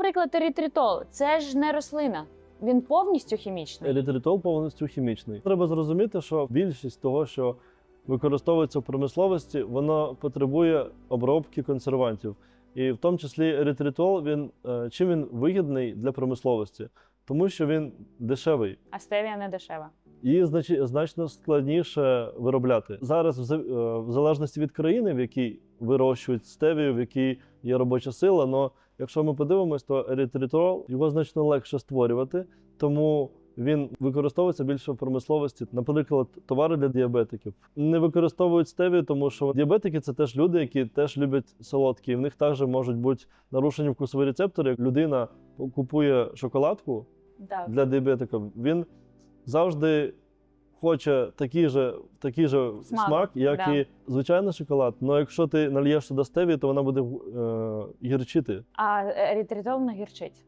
наприклад, ерітритол це ж не рослина, він повністю хімічний. Ерітритол повністю хімічний. Треба зрозуміти, що більшість того, що використовується в промисловості, воно потребує обробки консервантів. І в тому числі ерітритол, він е, чим він вигідний для промисловості? Тому що він дешевий. А стевія не дешева. Її значно складніше виробляти. Зараз, в е, в залежності від країни, в якій вирощують стевію, в якій є робоча сила, але якщо ми подивимось, то ерітритол його значно легше створювати, тому він використовується більше в промисловості. Наприклад, товари для діабетиків не використовують стевію, тому що діабетики це теж люди, які теж люблять солодкі. І в них також можуть бути нарушені вкусові рецептори. Як людина купує шоколадку, Так. для діабетика, він завжди хоче такий же, такий же Смак, смак, як да. і звичайний шоколад. Але якщо ти нальєш туди стеві, то вона буде е, гірчити. А ерітритол не гірчить.